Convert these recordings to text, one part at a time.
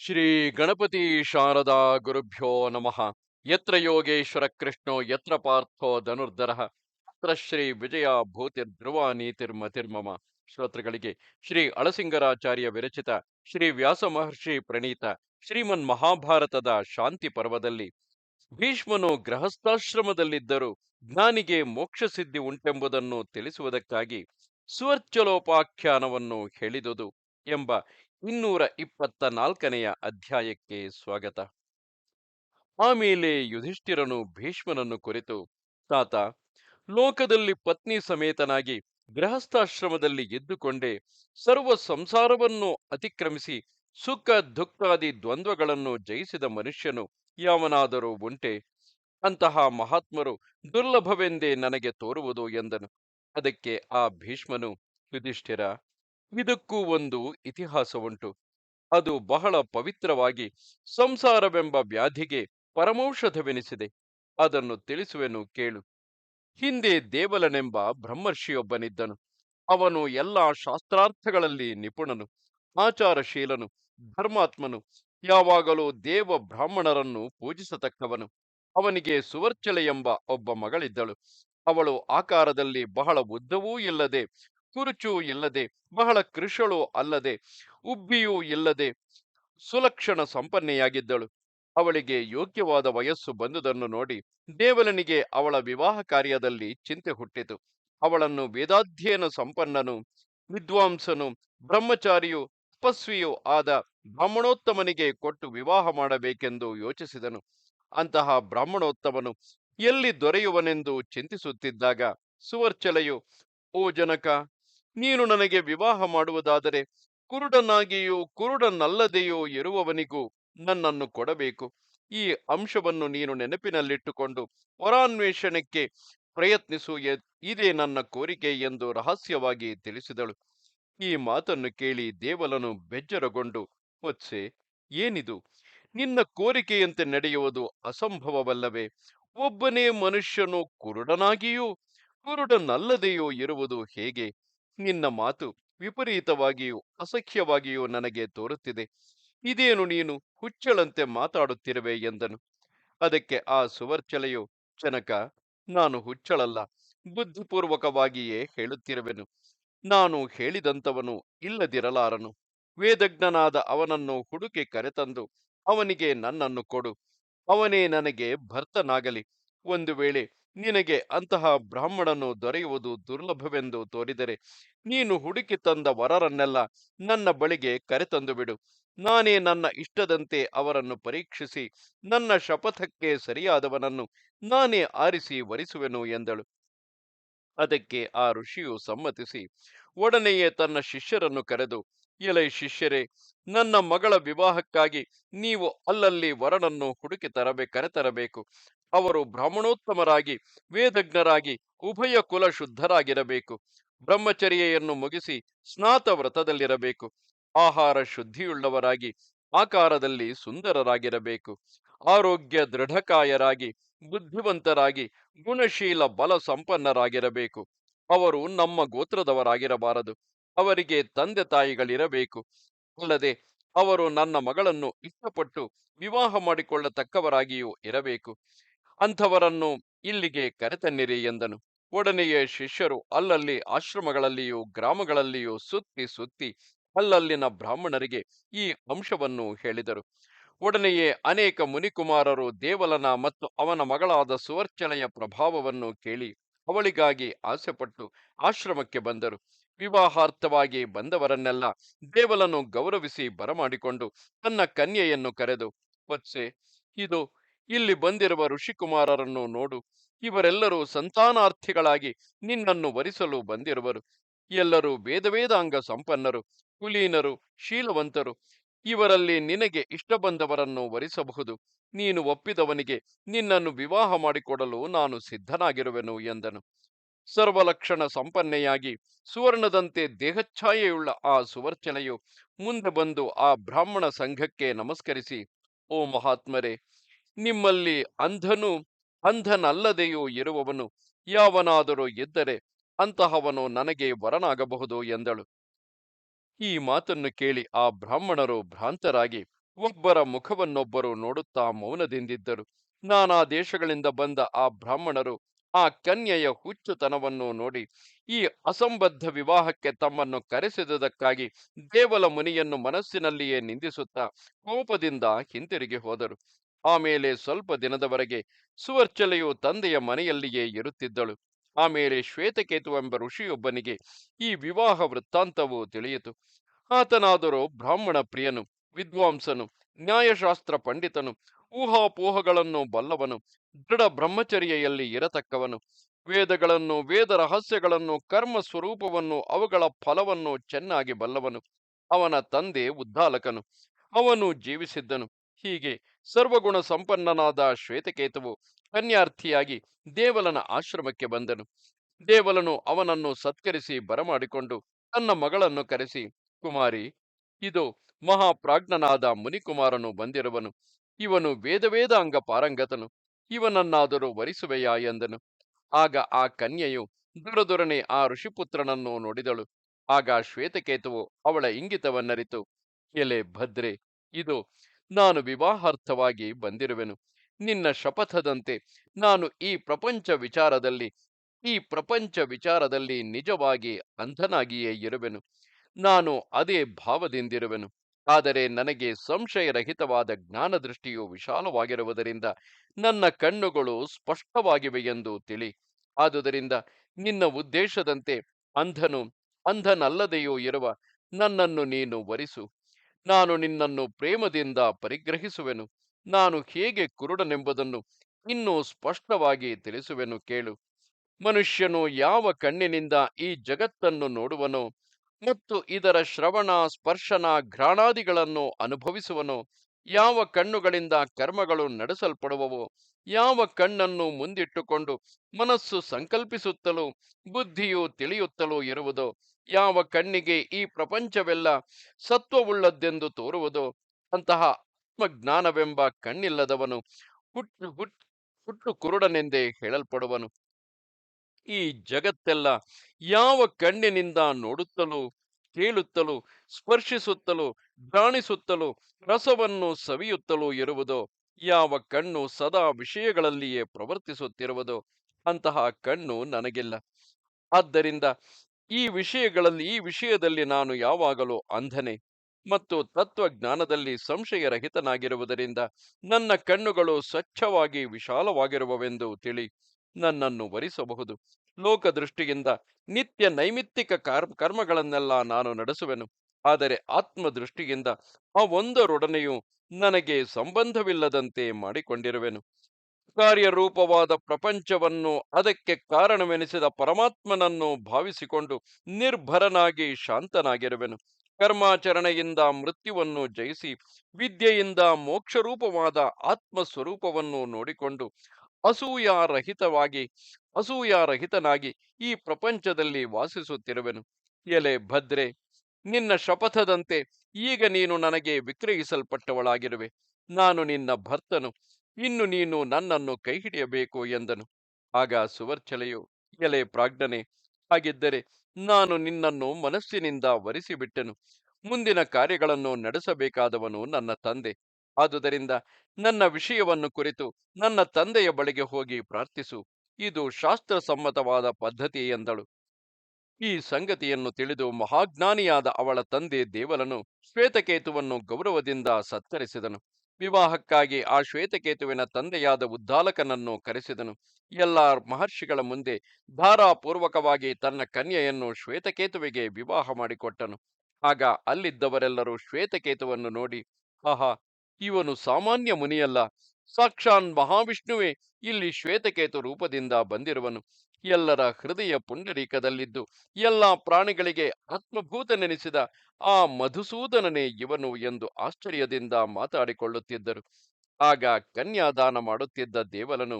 ಶ್ರೀ ಗಣಪತಿ ಶಾರದಾ ಗುರುಭ್ಯೋ ನಮಃ. ಯತ್ರ ಯೋಗೇಶ್ವರ ಕೃಷ್ಣೋ, ಯತ್ರ ಪಾರ್ಥೋ ಧನುರ್ಧರ. ಅತ್ರ ಶ್ರೀ ವಿಜಯ ಭೂತಿರ್ ಧ್ರುವ ನೀತಿರ್ಮತಿರ್ಮಮ ಶ್ರೋತೃಗಳಿಗೆ ಶ್ರೀ ಅಳಸಿಂಗರಾಚಾರ್ಯ ವಿರಚಿತ ಶ್ರೀ ವ್ಯಾಸ ಮಹರ್ಷಿ ಪ್ರಣೀತ ಶ್ರೀಮನ್ ಮಹಾಭಾರತದ ಶಾಂತಿ ಪರ್ವದಲ್ಲಿ ಭೀಷ್ಮನು ಗೃಹಸ್ಥಾಶ್ರಮದಲ್ಲಿದ್ದರೂ ಜ್ಞಾನಿಗೆ ಮೋಕ್ಷ ಸಿದ್ಧಿ ಉಂಟೆಂಬುದನ್ನು ತಿಳಿಸುವುದಕ್ಕಾಗಿ ಸುವರ್ಚಲೋಪಾಖ್ಯಾನವನ್ನು ಹೇಳಿದುದು ಎಂಬ ಇನ್ನೂರ ಇಪ್ಪತ್ತ ನಾಲ್ಕನೆಯ ಅಧ್ಯಾಯಕ್ಕೆ ಸ್ವಾಗತ. ಆಮೇಲೆ ಯುಧಿಷ್ಠಿರನು ಭೀಷ್ಮನನ್ನು ಕುರಿತು, ತಾತ, ಲೋಕದಲ್ಲಿ ಪತ್ನಿ ಸಮೇತನಾಗಿ ಗೃಹಸ್ಥಾಶ್ರಮದಲ್ಲಿ ಇದ್ದುಕೊಂಡೇ ಸರ್ವ ಸಂಸಾರವನ್ನು ಅತಿಕ್ರಮಿಸಿ ಸುಖ, ದುಃಖಾದಿ ದ್ವಂದ್ವಗಳನ್ನು ಜಯಿಸಿದ ಮನುಷ್ಯನು ಯಾವನಾದರೂ ಉಂಟೆ? ಅಂತಹ ಮಹಾತ್ಮರು ದುರ್ಲಭವೆಂದೇ ನನಗೆ ತೋರುವುದು ಎಂದನು. ಅದಕ್ಕೆ ಆ ಭೀಷ್ಮನು, ಯುಧಿಷ್ಠಿರ ಇದಕ್ಕೂ ಒಂದು ಇತಿಹಾಸ ಉಂಟು ಅದು ಬಹಳ ಪವಿತ್ರವಾಗಿ ಸಂಸಾರವೆಂಬ ವ್ಯಾಧಿಗೆ ಪರಮೌಷಧವೆನಿಸಿದೆ. ಅದನ್ನು ತಿಳಿಸುವೆನು, ಕೇಳು. ಹಿಂದೆ ದೇವಲನೆಂಬ ಬ್ರಹ್ಮರ್ಷಿಯೊಬ್ಬನಿದ್ದನು. ಅವನು ಎಲ್ಲಾ ಶಾಸ್ತ್ರಾರ್ಥಗಳಲ್ಲಿ ನಿಪುಣನು, ಆಚಾರಶೀಲನು, ಧರ್ಮಾತ್ಮನು, ಯಾವಾಗಲೂ ದೇವ ಬ್ರಾಹ್ಮಣರನ್ನು ಪೂಜಿಸತಕ್ಕವನು. ಅವನಿಗೆ ಸುವರ್ಚಲೆ ಎಂಬ ಒಬ್ಬ ಮಗಳಿದ್ದಳು. ಅವಳು ಆಕಾರದಲ್ಲಿ ಬಹಳ ಉದ್ದವೂ ಇಲ್ಲದೆ ಕುರುಚೂ ಇಲ್ಲದೆ, ಬಹಳ ಕೃಶಳು ಅಲ್ಲದೆ, ಉಬ್ಬಿಯೂ ಇಲ್ಲದೆ ಸುಲಕ್ಷಣ ಸಂಪನ್ನೆಯಾಗಿದ್ದಳು. ಅವಳಿಗೆ ಯೋಗ್ಯವಾದ ವಯಸ್ಸು ಬಂದುದನ್ನು ನೋಡಿ ದೇವಲನಿಗೆ ಅವಳ ವಿವಾಹ ಕಾರ್ಯದಲ್ಲಿ ಚಿಂತೆ ಹುಟ್ಟಿತು. ಅವಳನ್ನು ವೇದಾಧ್ಯಯನ ಸಂಪನ್ನನು, ವಿದ್ವಾಂಸನು, ಬ್ರಹ್ಮಚಾರಿಯು, ತಪಸ್ವಿಯೂ ಆದ ಬ್ರಾಹ್ಮಣೋತ್ತಮನಿಗೆ ಕೊಟ್ಟು ವಿವಾಹ ಮಾಡಬೇಕೆಂದು ಯೋಚಿಸಿದನು. ಅಂತಹ ಬ್ರಾಹ್ಮಣೋತ್ತಮನು ಎಲ್ಲಿ ದೊರೆಯುವನೆಂದು ಚಿಂತಿಸುತ್ತಿದ್ದಾಗ ಸುವರ್ಚಲೆಯು, ಓ ಜನಕ ನೀನು ನನಗೆ ವಿವಾಹ ಮಾಡುವುದಾದರೆ ಕುರುಡನಾಗಿಯೋ ಕುರುಡನಲ್ಲದೆಯೋ ಇರುವವನಿಗೂ ನನ್ನನ್ನು ಕೊಡಬೇಕು. ಈ ಅಂಶವನ್ನು ನೀನು ನೆನಪಿನಲ್ಲಿಟ್ಟುಕೊಂಡು ವರಾನ್ವೇಷಣಕ್ಕೆ ಪ್ರಯತ್ನಿಸು ಇದೇ ನನ್ನ ಕೋರಿಕೆ ಎಂದು ರಹಸ್ಯವಾಗಿ ತಿಳಿಸಿದಳು. ಈ ಮಾತನ್ನು ಕೇಳಿ ದೇವಲನು ಬೆಜ್ಜರಗೊಂಡು ವತ್ಸೆ ಏನಿದು? ನಿನ್ನ ಕೋರಿಕೆಯಂತೆ ನಡೆಯುವುದು ಅಸಂಭವವಲ್ಲವೇ? ಒಬ್ಬನೇ ಮನುಷ್ಯನು ಕುರುಡನಾಗಿಯೂ ಕುರುಡನಲ್ಲದೆಯೋ ಇರುವುದು ಹೇಗೆ? ನಿನ್ನ ಮಾತು ವಿಪರೀತವಾಗಿಯೂ ಅಸಖ್ಯವಾಗಿಯೂ ನನಗೆ ತೋರುತ್ತಿದೆ. ಇದೇನು ನೀನು ಹುಚ್ಚಳಂತೆ ಮಾತಾಡುತ್ತಿರುವೆ ಎಂದನು. ಅದಕ್ಕೆ ಆ ಸುವರ್ಚಲೆಯು, ಜನಕ, ನಾನು ಹುಚ್ಚಳಲ್ಲ, ಬುದ್ಧಿಪೂರ್ವಕವಾಗಿಯೇ ಹೇಳುತ್ತಿರುವೆನು. ನಾನು ಹೇಳಿದಂತವನು ಇಲ್ಲದಿರಲಾರನು. ವೇದಜ್ಞನಾದ ಅವನನ್ನು ಹುಡುಕಿ ಕರೆತಂದು ಅವನಿಗೆ ನನ್ನನ್ನು ಕೊಡು. ಅವನೇ ನನಗೆ ಭರ್ತನಾಗಲಿ. ಒಂದು ವೇಳೆ ನಿನಗೆ ಅಂತಹ ಬ್ರಾಹ್ಮಣನು ದೊರೆಯುವುದು ದುರ್ಲಭವೆಂದು ತೋರಿದರೆ ನೀನು ಹುಡುಕಿ ತಂದ ವರರನ್ನೆಲ್ಲ ನನ್ನ ಬಳಿಗೆ ಕರೆತಂದು ಬಿಡು. ನಾನೇ ನನ್ನ ಇಷ್ಟದಂತೆ ಅವರನ್ನು ಪರೀಕ್ಷಿಸಿ ನನ್ನ ಶಪಥಕ್ಕೆ ಸರಿಯಾದವನನ್ನು ನಾನೇ ಆರಿಸಿ ವರಿಸುವೆನು ಎಂದಳು. ಅದಕ್ಕೆ ಆ ಋಷಿಯು ಸಮ್ಮತಿಸಿ ಒಡನೆಯೇ ತನ್ನ ಶಿಷ್ಯರನ್ನು ಕರೆದು, ಎಲೈ ಶಿಷ್ಯರೇ, ನನ್ನ ಮಗಳ ವಿವಾಹಕ್ಕಾಗಿ ನೀವು ಅಲ್ಲಲ್ಲಿ ವರನನ್ನು ಹುಡುಕಿ ತರಬೇ, ಕರೆತರಬೇಕು. ಅವರು ಬ್ರಾಹ್ಮಣೋತ್ತಮರಾಗಿ, ವೇದಜ್ಞರಾಗಿ, ಉಭಯ ಕುಲ ಶುದ್ಧರಾಗಿರಬೇಕು ಬ್ರಹ್ಮಚರ್ಯೆಯನ್ನು ಮುಗಿಸಿ ಸ್ನಾತ ವ್ರತದಲ್ಲಿರಬೇಕು. ಆಹಾರ ಶುದ್ಧಿಯುಳ್ಳವರಾಗಿ, ಆಕಾರದಲ್ಲಿ ಸುಂದರರಾಗಿರಬೇಕು. ಆರೋಗ್ಯ ದೃಢಕಾಯರಾಗಿ, ಬುದ್ಧಿವಂತರಾಗಿ, ಗುಣಶೀಲ ಬಲ ಸಂಪನ್ನರಾಗಿರಬೇಕು. ಅವರು ನಮ್ಮ ಗೋತ್ರದವರಾಗಿರಬಾರದು. ಅವರಿಗೆ ತಂದೆ ತಾಯಿಗಳಿರಬೇಕು. ಅಲ್ಲದೆ ಅವರು ನನ್ನ ಮಗಳನ್ನು ಇಷ್ಟಪಟ್ಟು ವಿವಾಹ ಮಾಡಿಕೊಳ್ಳತಕ್ಕವರಾಗಿಯೂ ಇರಬೇಕು. ಅಂಥವರನ್ನು ಇಲ್ಲಿಗೆ ಕರೆತನ್ನಿರಿ ಎಂದನು. ಒಡನೆಯೇ ಶಿಷ್ಯರು ಅಲ್ಲಲ್ಲಿ ಆಶ್ರಮಗಳಲ್ಲಿಯೂ ಗ್ರಾಮಗಳಲ್ಲಿಯೂ ಸುತ್ತಿ ಸುತ್ತಿ ಅಲ್ಲಲ್ಲಿನ ಬ್ರಾಹ್ಮಣರಿಗೆ ಈ ಅಂಶವನ್ನು ಹೇಳಿದರು. ಒಡನೆಯೇ ಅನೇಕ ಮುನಿಕುಮಾರರು ದೇವಲನ ಮತ್ತು ಅವನ ಮಗಳಾದ ಸುವರ್ಚನೆಯ ಪ್ರಭಾವವನ್ನು ಕೇಳಿ ಅವಳಿಗಾಗಿ ಆಸೆಪಟ್ಟು ಆಶ್ರಮಕ್ಕೆ ಬಂದರು. ವಿವಾಹಾರ್ಥವಾಗಿ ಬಂದವರನ್ನೆಲ್ಲ ದೇವಲನು ಗೌರವಿಸಿ ಬರಮಾಡಿಕೊಂಡು ತನ್ನ ಕನ್ಯೆಯನ್ನು ಕರೆದು, ವತ್ಸೆ, ಇದು ಇಲ್ಲಿ ಬಂದಿರುವ ಋಷಿಕುಮಾರರನ್ನು ನೋಡು, ಇವರೆಲ್ಲರೂ ಸಂತಾನಾರ್ಥಿಗಳಾಗಿ ನಿನ್ನನ್ನು ವರಿಸಲು ಬಂದಿರುವರು. ಎಲ್ಲರೂ ವೇದವೇದಾಂಗ ಸಂಪನ್ನರು, ಕುಲೀನರು, ಶೀಲವಂತರು. ಇವರಲ್ಲಿ ನಿನಗೆ ಇಷ್ಟ ಬಂದವರನ್ನು ವರಿಸಬಹುದು. ನೀನು ಒಪ್ಪಿದವನಿಗೆ ನಿನ್ನನ್ನು ವಿವಾಹ ಮಾಡಿಕೊಡಲು ನಾನು ಸಿದ್ಧನಾಗಿರುವೆನು ಎಂದನು. ಸರ್ವಲಕ್ಷಣ ಸಂಪನ್ನೆಯಾಗಿ ಸುವರ್ಣದಂತೆ ದೇಹಚ್ಛಾಯೆಯುಳ್ಳ ಆ ಸುವರ್ಚನೆಯು ಮುಂದೆ ಬಂದು ಆ ಬ್ರಾಹ್ಮಣ ಸಂಘಕ್ಕೆ ನಮಸ್ಕರಿಸಿ, ಓ ಮಹಾತ್ಮರೇ ನಿಮ್ಮಲ್ಲಿ ಅಂಧನು ಅಂಧನಲ್ಲದೆಯೂ ಇರುವವನು ಯಾವನಾದರೂ ಇದ್ದರೆ ಅಂತಹವನು ನನಗೆ ವರನಾಗಬಹುದು ಎಂದಳು. ಈ ಮಾತನ್ನು ಕೇಳಿ ಆ ಬ್ರಾಹ್ಮಣರು ಭ್ರಾಂತರಾಗಿ ಒಬ್ಬರ ಮುಖವನ್ನೊಬ್ಬರು ನೋಡುತ್ತಾ ಮೌನದಿಂದಿದ್ದರು. ನಾನಾ ದೇಶಗಳಿಂದ ಬಂದ ಆ ಬ್ರಾಹ್ಮಣರು ಆ ಕನ್ಯೆಯ ಹುಚ್ಚುತನವನ್ನು ನೋಡಿ ಈ ಅಸಂಬದ್ಧ ವಿವಾಹಕ್ಕೆ ತಮ್ಮನ್ನು ಕರೆಸಿದುದಕ್ಕಾಗಿ ದೇವಲ ಮುನಿಯನ್ನು ಮನಸ್ಸಿನಲ್ಲಿಯೇ ನಿಂದಿಸುತ್ತಾ ಕೋಪದಿಂದ ಹಿಂತಿರುಗಿ ಹೋದರು. ಆಮೇಲೆ ಸ್ವಲ್ಪ ದಿನದವರೆಗೆ ಸುವರ್ಚಲೆಯು ತಂದೆಯ ಮನೆಯಲ್ಲಿಯೇ ಇರುತ್ತಿದ್ದಳು. ಆಮೇಲೆ ಶ್ವೇತಕೇತುವೆಂಬ ಋಷಿಯೊಬ್ಬನಿಗೆ ಈ ವಿವಾಹ ವೃತ್ತಾಂತವು ತಿಳಿಯಿತು. ಆತನಾದರೂ ಬ್ರಾಹ್ಮಣ ಪ್ರಿಯನು, ವಿದ್ವಾಂಸನು, ನ್ಯಾಯಶಾಸ್ತ್ರ ಪಂಡಿತನು, ಊಹಾಪೋಹಗಳನ್ನು ಬಲ್ಲವನು, ದೃಢ ಬ್ರಹ್ಮಚರ್ಯೆಯಲ್ಲಿ ಇರತಕ್ಕವನು, ವೇದಗಳನ್ನು, ವೇದ ರಹಸ್ಯಗಳನ್ನು, ಕರ್ಮ ಸ್ವರೂಪವನ್ನು, ಅವುಗಳ ಫಲವನ್ನು ಚೆನ್ನಾಗಿ ಬಲ್ಲವನು. ಅವನ ತಂದೆ ಉದ್ದಾಲಕನು. ಅವನು ಜೀವಿಸಿದ್ದನು. ಹೀಗೆ ಸರ್ವಗುಣ ಸಂಪನ್ನನಾದ ಶ್ವೇತಕೇತುವು ಕನ್ಯಾರ್ಥಿಯಾಗಿ ದೇವಲನ ಆಶ್ರಮಕ್ಕೆ ಬಂದನು. ದೇವಲನು ಅವನನ್ನು ಸತ್ಕರಿಸಿ ಬರಮಾಡಿಕೊಂಡು ತನ್ನ ಮಗಳನ್ನು ಕರೆಸಿ, ಕುಮಾರಿ, ಇದು ಮಹಾಪ್ರಾಜ್ಞನಾದ ಮುನಿಕುಮಾರನು ಬಂದಿರುವನು. ಇವನು ವೇದವೇದ ಅಂಗ ಪಾರಂಗತನು. ಇವನನ್ನಾದರೂ ವರಿಸುವೆಯಾ? ಎಂದನು. ಆಗ ಆ ಕನ್ಯೆಯು ದುರದುರನೆ ಆ ಋಷಿಪುತ್ರನನ್ನು ನೋಡಿದಳು. ಆಗ ಶ್ವೇತಕೇತುವು ಅವಳ ಇಂಗಿತವನ್ನರಿತು. ಎಲೆ ಭದ್ರೆ, ಇದು ನಾನು ವಿವಾಹಾರ್ಥವಾಗಿ ಬಂದಿರುವೆನು. ನಿನ್ನ ಶಪಥದಂತೆ ನಾನು ಈ ಪ್ರಪಂಚ ವಿಚಾರದಲ್ಲಿ, ಈ ಪ್ರಪಂಚ ವಿಚಾರದಲ್ಲಿ ನಿಜವಾಗಿ ಅಂಧನಾಗಿಯೇ ಇರುವೆನು. ನಾನು ಅದೇ ಭಾವದಿಂದಿರುವೆನು. ಆದರೆ ನನಗೆ ಸಂಶಯರಹಿತವಾದ ಜ್ಞಾನದೃಷ್ಟಿಯು ವಿಶಾಲವಾಗಿರುವುದರಿಂದ ನನ್ನ ಕಣ್ಣುಗಳು ಸ್ಪಷ್ಟವಾಗಿವೆ ಎಂದು ತಿಳಿ. ಆದುದರಿಂದ ನಿನ್ನ ಉದ್ದೇಶದಂತೆ ಅಂಧನು, ಅಂಧನಲ್ಲದೆಯೂ ಇರುವ ನನ್ನನ್ನು ನೀನು ವರಿಸು. ನಾನು ನಿನ್ನನ್ನು ಪ್ರೇಮದಿಂದ ಪರಿಗ್ರಹಿಸುವೆನು. ನಾನು ಹೇಗೆ ಕುರುಡನೆಂಬುದನ್ನು ಇನ್ನೂ ಸ್ಪಷ್ಟವಾಗಿ ತಿಳಿಸುವೆನು ಕೇಳು. ಮನುಷ್ಯನು ಯಾವ ಕಣ್ಣಿನಿಂದ ಈ ಜಗತ್ತನ್ನು ನೋಡುವನೋ ಮತ್ತು ಇದರ ಶ್ರವಣ, ಸ್ಪರ್ಶನ, ಘ್ರಾಣಾದಿಗಳನ್ನು ಅನುಭವಿಸುವನೋ, ಯಾವ ಕಣ್ಣುಗಳಿಂದ ಕರ್ಮಗಳು ನಡೆಸಲ್ಪಡುವವೋ, ಯಾವ ಕಣ್ಣನ್ನು ಮುಂದಿಟ್ಟುಕೊಂಡು ಮನಸ್ಸು ಸಂಕಲ್ಪಿಸುತ್ತಲೂ, ಬುದ್ಧಿಯು ತಿಳಿಯುತ್ತಲೂ ಇರುವುದೋ ಯಾವ ಕಣ್ಣಿಗೆ ಈ ಪ್ರಪಂಚವೆಲ್ಲ ಸತ್ವವುಳ್ಳದ್ದೆಂದು ತೋರುವುದು ಅಂತಹ ಆತ್ಮಜ್ಞಾನವೆಂಬ ಕಣ್ಣಿಲ್ಲದವನು ಹುಟ್ಟು ಹುಟ್ಟು ಹುಟ್ಟು ಕುರುಡನೆಂದೇ ಹೇಳಲ್ಪಡುವನು. ಈ ಜಗತ್ತೆಲ್ಲ ಯಾವ ಕಣ್ಣಿನಿಂದ ನೋಡುತ್ತಲೂ, ಕೇಳುತ್ತಲೂ, ಸ್ಪರ್ಶಿಸುತ್ತಲೂ ಗಾಣಿಸುತ್ತಲೂ ರಸವನ್ನು ಸವಿಯುತ್ತಲೂ ಇರುವುದೋ, ಯಾವ ಕಣ್ಣು ಸದಾ ವಿಷಯಗಳಲ್ಲಿಯೇ ಪ್ರವರ್ತಿಸುತ್ತಿರುವುದೋ ಅಂತಹ ಕಣ್ಣು ನನಗಿಲ್ಲ. ಆದ್ದರಿಂದ ಈ ವಿಷಯಗಳಲ್ಲಿ ಈ ವಿಷಯದಲ್ಲಿ ನಾನು ಯಾವಾಗಲೂ ಅಂಧನೆ ಮತ್ತು ತತ್ವಜ್ಞಾನದಲ್ಲಿ ಸಂಶಯರಹಿತನಾಗಿರುವುದರಿಂದ ನನ್ನ ಕಣ್ಣುಗಳು ಸ್ವಚ್ಛವಾಗಿ ವಿಶಾಲವಾಗಿರುವವೆಂದು ತಿಳಿ ನನ್ನನ್ನು ವರಿಸಬಹುದು. ಲೋಕದೃಷ್ಟಿಯಿಂದ ನಿತ್ಯ ನೈಮಿತ್ತಿಕ ಕರ್, ಕರ್ಮಗಳನ್ನೆಲ್ಲ ನಾನು ನಡೆಸುವೆನು. ಆದರೆ ಆತ್ಮದೃಷ್ಟಿಯಿಂದ ಆ ಒಂದರೊಡನೆಯೂ ನನಗೆ ಸಂಬಂಧವಿಲ್ಲದಂತೆ ಮಾಡಿಕೊಂಡಿರುವೆನು. ಕಾರ್ಯರೂಪವಾದ ಪ್ರಪಂಚವನ್ನು ಅದಕ್ಕೆ ಕಾರಣವೆನಿಸಿದ ಪರಮಾತ್ಮನನ್ನು ಭಾವಿಸಿಕೊಂಡು ನಿರ್ಭರನಾಗಿ ಶಾಂತನಾಗಿರುವೆನು. ಕರ್ಮಾಚರಣೆಯಿಂದ ಮೃತ್ಯುವನ್ನು ಜಯಿಸಿ ವಿದ್ಯೆಯಿಂದ ಮೋಕ್ಷರೂಪವಾದ ಆತ್ಮಸ್ವರೂಪವನ್ನು ನೋಡಿಕೊಂಡು ಅಸೂಯಾರಹಿತವಾಗಿ, ಅಸೂಯಾರಹಿತನಾಗಿ ಈ ಪ್ರಪಂಚದಲ್ಲಿ ವಾಸಿಸುತ್ತಿರುವೆನು. ಎಲೆ ಭದ್ರೆ, ನಿನ್ನ ಶಪಥದಂತೆ ಈಗ ನೀನು ನನಗೆ ವಿಕ್ರಯಿಸಲ್ಪಟ್ಟವಳಾಗಿರುವೆ. ನಾನು ನಿನ್ನ ಭರ್ತನು. ಇನ್ನು ನೀನು ನನ್ನನ್ನು ಕೈ ಹಿಡಿಯಬೇಕು ಎಂದನು. ಆಗ ಸುವರ್ಚಲೆಯು, ಎಲೆ ಪ್ರಾಜ್ಞನೆ, ಹಾಗಿದ್ದರೆ ನಾನು ನಿನ್ನನ್ನು ಮನಸ್ಸಿನಿಂದ ವರಿಸಿಬಿಟ್ಟೆನು. ಮುಂದಿನ ಕಾರ್ಯಗಳನ್ನು ನಡೆಸಬೇಕಾದವನು ನನ್ನ ತಂದೆ. ಆದುದರಿಂದ ನನ್ನ ವಿಷಯವನ್ನು ಕುರಿತು ನನ್ನ ತಂದೆಯ ಬಳಿಗೆ ಹೋಗಿ ಪ್ರಾರ್ಥಿಸು. ಇದು ಶಾಸ್ತ್ರಸಮ್ಮತವಾದ ಪದ್ಧತಿ ಎಂದಳು. ಈ ಸಂಗತಿಯನ್ನು ತಿಳಿದು ಮಹಾಜ್ಞಾನಿಯಾದ ಅವಳ ತಂದೆ ದೇವಲನು ಶ್ವೇತಕೇತುವನ್ನು ಗೌರವದಿಂದ ಸತ್ಕರಿಸಿದನು. ವಿವಾಹಕ್ಕಾಗಿ ಆ ಶ್ವೇತಕೇತುವಿನ ತಂದೆಯಾದ ಉದ್ದಾಲಕನನ್ನು ಕರೆಸಿದನು. ಎಲ್ಲ ಮಹರ್ಷಿಗಳ ಮುಂದೆ ಧಾರಾಪೂರ್ವಕವಾಗಿ ತನ್ನ ಕನ್ಯೆಯನ್ನು ಶ್ವೇತಕೇತುವಿಗೆ ವಿವಾಹ ಮಾಡಿಕೊಟ್ಟನು. ಆಗ ಅಲ್ಲಿದ್ದವರೆಲ್ಲರೂ ಶ್ವೇತಕೇತುವನ್ನು ನೋಡಿ, ಆಹಾ, ಇವನು ಸಾಮಾನ್ಯ ಮುನಿಯಲ್ಲ. ಸಾಕ್ಷಾನ್ ಮಹಾವಿಷ್ಣುವೇ ಇಲ್ಲಿ ಶ್ವೇತಕೇತು ರೂಪದಿಂದ ಬಂದಿರುವನು. ಎಲ್ಲರ ಹೃದಯ ಪುಂಡರೀಕದಲ್ಲಿದ್ದು, ಎಲ್ಲ ಪ್ರಾಣಿಗಳಿಗೆ ಆತ್ಮಭೂತನೆನಿಸಿದ ಆ ಮಧುಸೂದನನೇ ಇವನು ಎಂದು ಆಶ್ಚರ್ಯದಿಂದ ಮಾತಾಡಿಕೊಳ್ಳುತ್ತಿದ್ದರು. ಆಗ ಕನ್ಯಾದಾನ ಮಾಡುತ್ತಿದ್ದ ದೇವಲನು,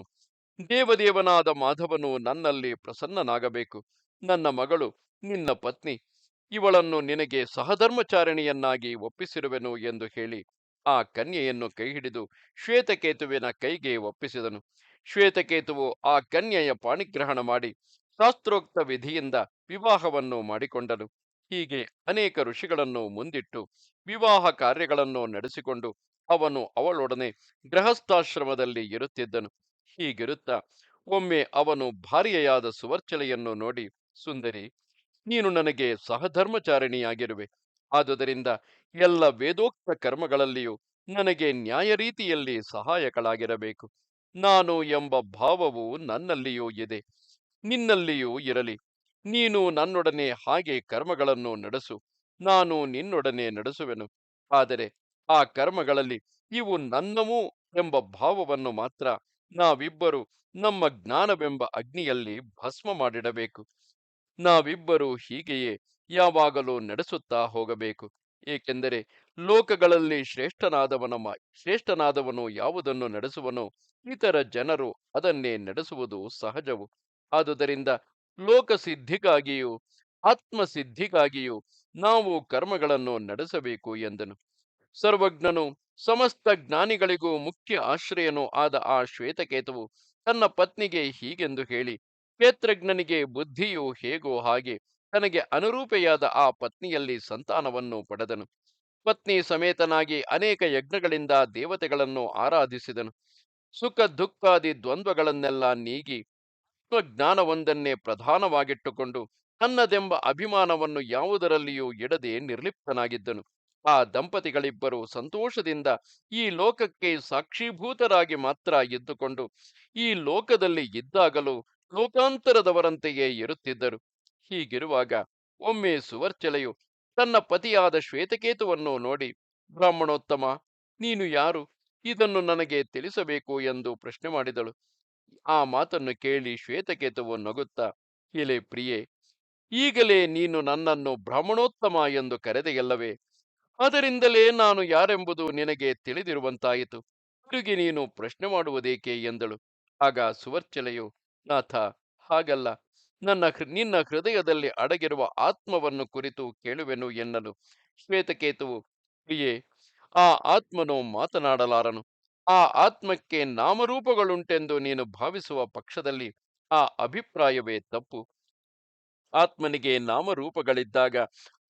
ದೇವದೇವನಾದ ಮಾಧವನು ನನ್ನಲ್ಲಿ ಪ್ರಸನ್ನನಾಗಬೇಕು. ನನ್ನ ಮಗಳು, ನಿನ್ನ ಪತ್ನಿ, ಇವಳನ್ನು ನಿನಗೆ ಸಹಧರ್ಮಚಾರಿಣಿಯನ್ನಾಗಿ ಒಪ್ಪಿಸಿರುವೆನು ಎಂದು ಹೇಳಿ ಆ ಕನ್ಯೆಯನ್ನು ಕೈಹಿಡಿದು ಶ್ವೇತಕೇತುವಿನ ಕೈಗೆ ಒಪ್ಪಿಸಿದನು. ಶ್ವೇತಕೇತುವು ಆ ಕನ್ಯೆಯ ಪಾಣಿಗ್ರಹಣ ಮಾಡಿ ಶಾಸ್ತ್ರೋಕ್ತ ವಿಧಿಯಿಂದ ವಿವಾಹವನ್ನು ಮಾಡಿಕೊಂಡನು. ಹೀಗೆ ಅನೇಕ ಋಷಿಗಳನ್ನು ಮುಂದಿಟ್ಟು ವಿವಾಹ ಕಾರ್ಯಗಳನ್ನು ನಡೆಸಿಕೊಂಡು ಅವನು ಅವಳೊಡನೆ ಗೃಹಸ್ಥಾಶ್ರಮದಲ್ಲಿ ಇರುತ್ತಿದ್ದನು. ಹೀಗಿರುತ್ತಾ ಒಮ್ಮೆ ಅವನು ಭಾರ್ಯೆಯಾದ ಸುವರ್ಚಲೆಯನ್ನು ನೋಡಿ, ಸುಂದರಿ, ನೀನು ನನಗೆ ಸಹಧರ್ಮಚಾರಿಣಿಯಾಗಿರುವೆ. ಆದುದರಿಂದ ಎಲ್ಲ ವೇದೋಕ್ತ ಕರ್ಮಗಳಲ್ಲಿಯೂ ನನಗೆ ನ್ಯಾಯ ರೀತಿಯಲ್ಲಿ ಸಹಾಯಕಳಾಗಿರಬೇಕು. ನಾನು ಎಂಬ ಭಾವವು ನನ್ನಲ್ಲಿಯೂ ಇದೆ. ನಿನ್ನಲ್ಲಿಯೂ ಇರಲಿ. ನೀನು ನನ್ನೊಡನೆ ಹಾಗೆ ಕರ್ಮಗಳನ್ನು ನಡೆಸು. ನಾನು ನಿನ್ನೊಡನೆ ನಡೆಸುವೆನು. ಆದರೆ ಆ ಕರ್ಮಗಳಲ್ಲಿ ಇವು ನನ್ನವು ಎಂಬ ಭಾವವನ್ನು ಮಾತ್ರ ನಾವಿಬ್ಬರು ನಮ್ಮ ಜ್ಞಾನವೆಂಬ ಅಗ್ನಿಯಲ್ಲಿ ಭಸ್ಮ ಮಾಡಿಡಬೇಕು. ನಾವಿಬ್ಬರು ಹೀಗೆಯೇ ಯಾವಾಗಲೂ ನಡೆಸುತ್ತಾ ಹೋಗಬೇಕು. ಏಕೆಂದರೆ ಲೋಕಗಳಲ್ಲಿ ಶ್ರೇಷ್ಠನಾದವನ ಶ್ರೇಷ್ಠನಾದವನು ಯಾವುದನ್ನು ನಡೆಸುವನೋ ಇತರ ಜನರು ಅದನ್ನೇ ನಡೆಸುವುದು ಸಹಜವು. ಆದುದರಿಂದ ಲೋಕಸಿದ್ಧಿಗಾಗಿಯೂ ಆತ್ಮಸಿದ್ಧಿಗಾಗಿಯೂ ನಾವು ಕರ್ಮಗಳನ್ನು ನಡೆಸಬೇಕು ಎಂದನು. ಸರ್ವಜ್ಞನು ಸಮಸ್ತ ಜ್ಞಾನಿಗಳಿಗೂ ಮುಖ್ಯ ಆಶ್ರಯನೂ ಆದ ಆ ಶ್ವೇತಕೇತುವು ತನ್ನ ಪತ್ನಿಗೆ ಹೀಗೆಂದು ಹೇಳಿ, ಕ್ಷೇತ್ರಜ್ಞನಿಗೆ ಬುದ್ಧಿಯು ಹೇಗೋ ಹಾಗೆ ತನಗೆ ಅನುರೂಪೆಯಾದ ಆ ಪತ್ನಿಯಲ್ಲಿ ಸಂತಾನವನ್ನು ಪಡೆದನು. ಪತ್ನಿ ಸಮೇತನಾಗಿ ಅನೇಕ ಯಜ್ಞಗಳಿಂದ ದೇವತೆಗಳನ್ನು ಆರಾಧಿಸಿದನು. ಸುಖ, ದುಃಖಾದಿ ದ್ವಂದ್ವಗಳನ್ನೆಲ್ಲ ನೀಗಿ ಜ್ಞಾನವೊಂದನ್ನೇ ಪ್ರಧಾನವಾಗಿಟ್ಟುಕೊಂಡು ತನ್ನದೆಂಬ ಅಭಿಮಾನವನ್ನು ಯಾವುದರಲ್ಲಿಯೂ ಇಡದೆ ನಿರ್ಲಿಪ್ತನಾಗಿದ್ದನು. ಆ ದಂಪತಿಗಳಿಬ್ಬರು ಸಂತೋಷದಿಂದ ಈ ಲೋಕಕ್ಕೆ ಸಾಕ್ಷೀಭೂತರಾಗಿ ಮಾತ್ರ ಇದ್ದುಕೊಂಡು ಈ ಲೋಕದಲ್ಲಿ ಇದ್ದಾಗಲೂ ಲೋಕಾಂತರದವರಂತೆಯೇ ಇರುತ್ತಿದ್ದರು. ಹೀಗಿರುವಾಗ ಒಮ್ಮೆ ಸುವರ್ಚಲೆಯು ತನ್ನ ಪತಿಯಾದ ಶ್ವೇತಕೇತುವನ್ನು ನೋಡಿ, ಬ್ರಾಹ್ಮಣೋತ್ತಮ, ನೀನು ಯಾರು? ಇದನ್ನು ನನಗೆ ತಿಳಿಸಬೇಕು ಎಂದು ಪ್ರಶ್ನೆ ಮಾಡಿದಳು. ಆ ಮಾತನ್ನು ಕೇಳಿ ಶ್ವೇತಕೇತುವು ನಗುತ್ತಾ ಎಲೆ ಪ್ರಿಯೆ, ಈಗಲೇ ನೀನು ನನ್ನನ್ನು ಬ್ರಾಹ್ಮಣೋತ್ತಮ ಎಂದು ಕರೆದೆಯಲ್ಲವೇ? ಅದರಿಂದಲೇ ನಾನು ಯಾರೆಂಬುದು ನಿನಗೆ ತಿಳಿದಿರುವಂತಾಯಿತು. ತಿರುಗಿ ನೀನು ಪ್ರಶ್ನೆ ಮಾಡುವುದೇಕೆ? ಎಂದಳು. ಆಗ ಸುವರ್ಚಲೆಯು, ನಾಥ, ಹಾಗಲ್ಲ. ನನ್ನ ನಿನ್ನ ಹೃದಯದಲ್ಲಿ ಅಡಗಿರುವ ಆತ್ಮವನ್ನು ಕುರಿತು ಕೇಳುವೆನು ಎನ್ನಲು. ಶ್ವೇತಕೇತುವು, ಪ್ರಿಯೇ, ಆ ಆತ್ಮನು ಮಾತನಾಡಲಾರನು. ಆ ಆತ್ಮಕ್ಕೆ ನಾಮರೂಪಗಳುಂಟೆಂದು ನೀನು ಭಾವಿಸುವ ಪಕ್ಷದಲ್ಲಿ ಆ ಅಭಿಪ್ರಾಯವೇ ತಪ್ಪು. ಆತ್ಮನಿಗೆ ನಾಮರೂಪಗಳಿದ್ದಾಗ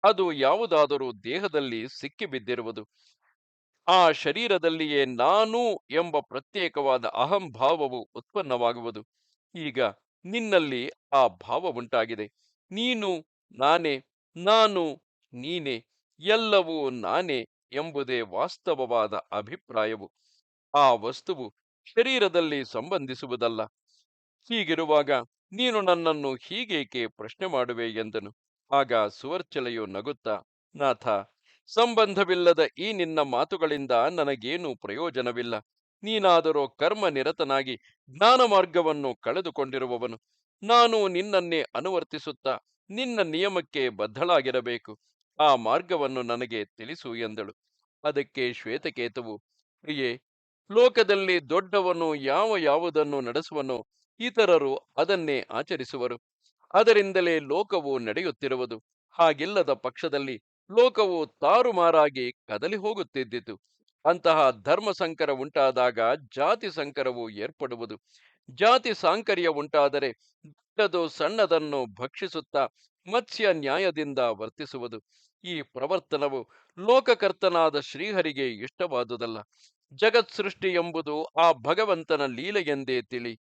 ಅದು ಯಾವುದಾದರೂ ದೇಹದಲ್ಲಿ ಸಿಕ್ಕಿಬಿದ್ದಿರುವುದು. ಆ ಶರೀರದಲ್ಲಿಯೇ ನಾನು ಎಂಬ ಪ್ರತ್ಯೇಕವಾದ ಅಹಂಭಾವವು ಉತ್ಪನ್ನವಾಗುವುದು. ಈಗ ನಿನ್ನಲ್ಲಿ ಆ ಭಾವ ಉಂಟಾಗಿದೆ. ನೀನು, ನಾನೇ, ನಾನು, ನೀನೆ, ಎಲ್ಲವೂ ನಾನೇ ಎಂಬುದೇ ವಾಸ್ತವವಾದ ಅಭಿಪ್ರಾಯವು. ಆ ವಸ್ತುವು ಶರೀರದಲ್ಲಿ ಸಂಬಂಧಿಸುವುದಲ್ಲ. ಹೀಗಿರುವಾಗ ನೀನು ನನ್ನನ್ನು ಹೀಗೇಕೆ ಪ್ರಶ್ನೆ ಮಾಡುವೆ ಎಂದನು. ಆಗ ಸುವರ್ಚಲೆಯು ನಗುತ್ತಾ, ನಾಥ, ಸಂಬಂಧವಿಲ್ಲದ ಈ ನಿನ್ನ ಮಾತುಗಳಿಂದ ನನಗೇನು ಪ್ರಯೋಜನವಿಲ್ಲ. ನೀನಾದರೋ ಕರ್ಮ ನಿರತನಾಗಿ ಜ್ಞಾನ ಮಾರ್ಗವನ್ನು ಕಳೆದುಕೊಂಡಿರುವವನು. ನಾನು ನಿನ್ನನ್ನೇ ಅನುವರ್ತಿಸುತ್ತಾ ನಿನ್ನ ನಿಯಮಕ್ಕೆ ಬದ್ಧಳಾಗಿರಬೇಕು. ಆ ಮಾರ್ಗವನ್ನು ನನಗೆ ತಿಳಿಸು ಎಂದಳು. ಅದಕ್ಕೆ ಶ್ವೇತಕೇತುವು, ಪ್ರಿಯೇ, ಲೋಕದಲ್ಲಿ ದೊಡ್ಡವನು ಯಾವ ಯಾವುದನ್ನು ನಡೆಸುವನೋ ಇತರರು ಅದನ್ನೇ ಆಚರಿಸುವರು. ಅದರಿಂದಲೇ ಲೋಕವು ನಡೆಯುತ್ತಿರುವುದು. ಹಾಗಿಲ್ಲದ ಪಕ್ಷದಲ್ಲಿ ಲೋಕವು ತಾರುಮಾರಾಗಿ ಕದಲಿ ಹೋಗುತ್ತಿದ್ದಿತು ಅಂತಹ ಧರ್ಮ ಸಂಕರ ಉಂಟಾದಾಗ ಜಾತಿ ಸಂಕರವು ಏರ್ಪಡುವುದು. ಜಾತಿ ಸಾಂಕರ್ಯ ಉಂಟಾದರೆ ದೊಡ್ಡದು ಸಣ್ಣದನ್ನು ಭಕ್ಷಿಸುತ್ತಾ ಮತ್ಸ್ಯ ನ್ಯಾಯದಿಂದ ವರ್ತಿಸುವುದು. ಈ ಪ್ರವರ್ತನವು ಲೋಕಕರ್ತನಾದ ಶ್ರೀಹರಿಗೆ ಇಷ್ಟವಾದುದಲ್ಲ. ಜಗತ್ ಸೃಷ್ಟಿ ಎಂಬುದು ಆ ಭಗವಂತನ ಲೀಲೆಯೆಂದೇ ತಿಳಿ.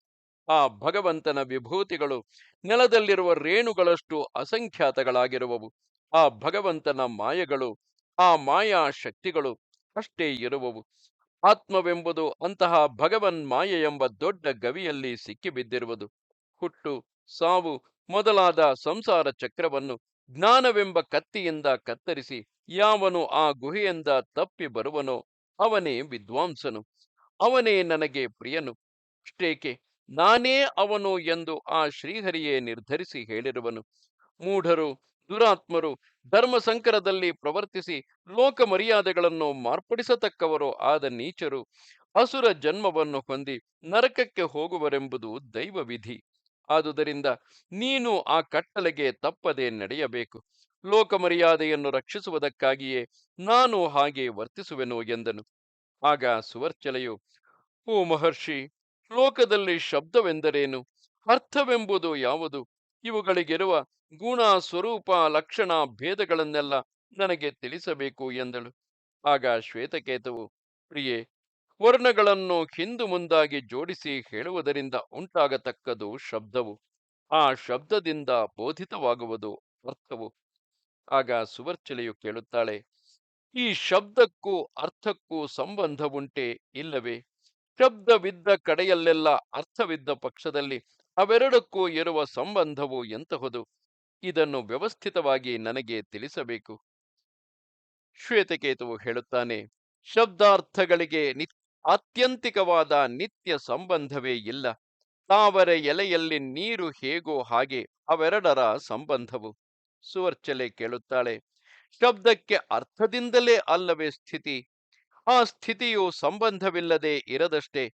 ಆ ಭಗವಂತನ ವಿಭೂತಿಗಳು ನೆಲದಲ್ಲಿರುವ ರೇಣುಗಳಷ್ಟು ಅಸಂಖ್ಯಾತಗಳಾಗಿರುವವು. ಆ ಭಗವಂತನ ಮಾಯಗಳು, ಆ ಮಾಯಾ ಶಕ್ತಿಗಳು ಅಷ್ಟೇ ಇರುವವು. ಆತ್ಮವೆಂಬುದು ಅಂತಹ ಭಗವನ್ ಮಾಯೆ ಎಂಬ ದೊಡ್ಡ ಗವಿಯಲ್ಲಿ ಸಿಕ್ಕಿಬಿದ್ದಿರುವುದು. ಹುಟ್ಟು, ಸಾವು ಮೊದಲಾದ ಸಂಸಾರ ಚಕ್ರವನ್ನು ಜ್ಞಾನವೆಂಬ ಕತ್ತಿಯಿಂದ ಕತ್ತರಿಸಿ ಯಾವನು ಆ ಗುಹೆಯಿಂದ ತಪ್ಪಿ ಬರುವನೋ ಅವನೇ ವಿದ್ವಾಂಸನು. ಅವನೇ ನನಗೆ ಪ್ರಿಯನು. ಅಷ್ಟೇಕೆ ನಾನೇ ಅವನು ಎಂದು ಆ ಶ್ರೀಹರಿಯೇ ನಿರ್ಧರಿಸಿ ಹೇಳಿರುವನು. ಮೂಢರು ದುರಾತ್ಮರು ಧರ್ಮ ಸಂಕರದಲ್ಲಿ ಪ್ರವರ್ತಿಸಿ ಲೋಕ ಮರ್ಯಾದೆಗಳನ್ನು ಮಾರ್ಪಡಿಸತಕ್ಕವರು ಆದ ನೀಚರು ಅಸುರ ಜನ್ಮವನ್ನು ಹೊಂದಿ ನರಕಕ್ಕೆ ಹೋಗುವರೆಂಬುದು ದೈವ ವಿಧಿ ಆದುದರಿಂದ ನೀನು ಆ ಕಟ್ಟಲೆಗೆ ತಪ್ಪದೆ ನಡೆಯಬೇಕು. ಲೋಕ ಮರ್ಯಾದೆಯನ್ನು ರಕ್ಷಿಸುವುದಕ್ಕಾಗಿಯೇ ನಾನು ಹಾಗೆ ವರ್ತಿಸುವೆನು ಎಂದನು. ಆಗ ಸುವರ್ಚಲೆಯು, ಓ ಮಹರ್ಷಿ, ಲೋಕದಲ್ಲಿ ಶಬ್ದವೆಂದರೇನು? ಅರ್ಥವೆಂಬುದು ಯಾವುದು? ಇವುಗಳಿಗಿರುವ ಗುಣ ಸ್ವರೂಪ ಲಕ್ಷಣ ಭೇದಗಳನ್ನೆಲ್ಲ ನನಗೆ ತಿಳಿಸಬೇಕು ಎಂದಳು. ಆಗ ಶ್ವೇತಕೇತುವು, ಪ್ರಿಯೆ, ವರ್ಣಗಳನ್ನು ಹಿಂದು ಮುಂದಾಗಿ ಜೋಡಿಸಿ ಹೇಳುವುದರಿಂದ ಉಂಟಾಗತಕ್ಕದು ಶಬ್ದವು. ಆ ಶಬ್ದದಿಂದ ಬೋಧಿತವಾಗುವುದು ಅರ್ಥವು. ಆಗ ಸುವರ್ಚಲೆಯು ಕೇಳುತ್ತಾಳೆ, ಈ ಶಬ್ದಕ್ಕೂ ಅರ್ಥಕ್ಕೂ ಸಂಬಂಧವುಂಟೆ ಇಲ್ಲವೇ? ಶಬ್ದವಿದ್ದ ಕಡೆಯಲ್ಲೆಲ್ಲ ಅರ್ಥವಿದ್ದ ಪಕ್ಷದಲ್ಲಿ ಅವೆರಡಕ್ಕೂ ಇರುವ ಸಂಬಂಧವು ಎಂತಹುದು? ಇದನ್ನು ವ್ಯವಸ್ಥಿತವಾಗಿ ನನಗೆ ತಿಳಿಸಬೇಕು. ಶ್ವೇತಕೇತುವು ಹೇಳುತ್ತಾನೆ, ಶಬ್ದಾರ್ಥಗಳಿಗೆ ನಿ, ಆತ್ಯಂತಿಕವಾದ ನಿತ್ಯ ಸಂಬಂಧವೇ ಇಲ್ಲ. ತಾವರೆ ಎಲೆಯಲ್ಲಿ ನೀರು ಹೇಗೋ ಹಾಗೆ ಅವೆರಡರ ಸಂಬಂಧವು. ಸುವರ್ಚಲೆ ಕೇಳುತ್ತಾಳೆ, ಶಬ್ದಕ್ಕೆ ಅರ್ಥದಿಂದಲೇ ಅಲ್ಲವೇ ಸ್ಥಿತಿ? ಆ ಸ್ಥಿತಿಯು ಸಂಬಂಧವಿಲ್ಲದೆ ಇರದಷ್ಟೇ.